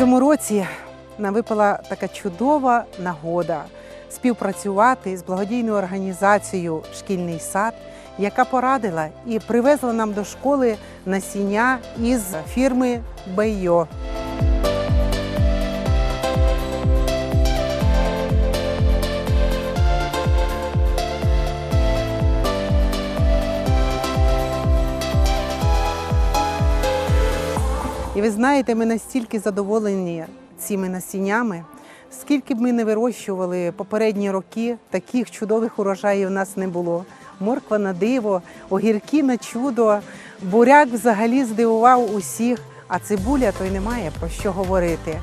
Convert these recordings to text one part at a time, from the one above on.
цьому році нам випала така чудова нагода співпрацювати з благодійною організацією Шкільний сад, яка порадила і привезла нам до школи насіння із фірми Бейо. Ви знаєте, ми настільки задоволені цими насіннями. Скільки б ми не вирощували попередні роки, таких чудових урожаїв у нас не було. Морква на диво, огірки на чудо, буряк взагалі здивував усіх, а цибуля то й немає про що говорити.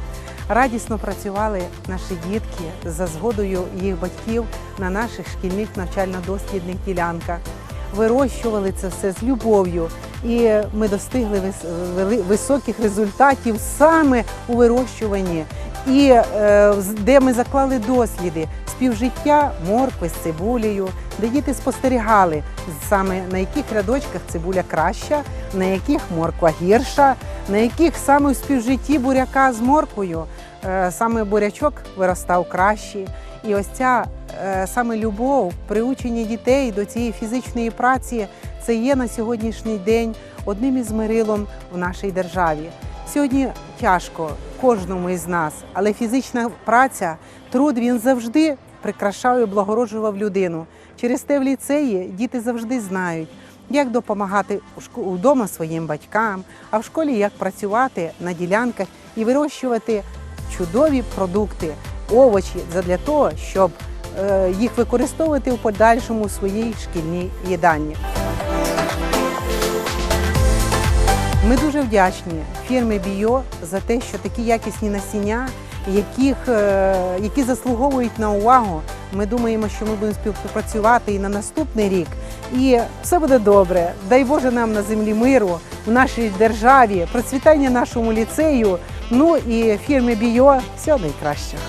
Радісно працювали наші дітки за згодою їх батьків на наших шкільних навчально-дослідних ділянках вирощували це все з любов'ю, і ми достигли вис- високих результатів саме у вирощуванні, і е, де ми заклали досліди співжиття моркви з цибулею, де діти спостерігали саме на яких рядочках цибуля краща, на яких морква гірша, на яких саме в співжитті буряка з морквою е, саме бурячок виростав кращий. І ось ця е, саме любов, приучення дітей до цієї фізичної праці, це є на сьогоднішній день одним із мирилом в нашій державі. Сьогодні тяжко кожному із нас, але фізична праця, труд він завжди прикрашав і облагороджував людину. Через те в ліцеї діти завжди знають, як допомагати вдома своїм батькам, а в школі як працювати на ділянках і вирощувати чудові продукти, овочі для того, щоб е, їх використовувати у подальшому своїй шкільній їдальні. Ми дуже вдячні фірмі Біо за те, що такі якісні насіння, яких, е, які заслуговують на увагу. Ми думаємо, що ми будемо співпрацювати і на наступний рік. І все буде добре. Дай Боже нам на землі миру, в нашій державі, процвітання нашому ліцею. Ну і фірмі Біо всього найкращого.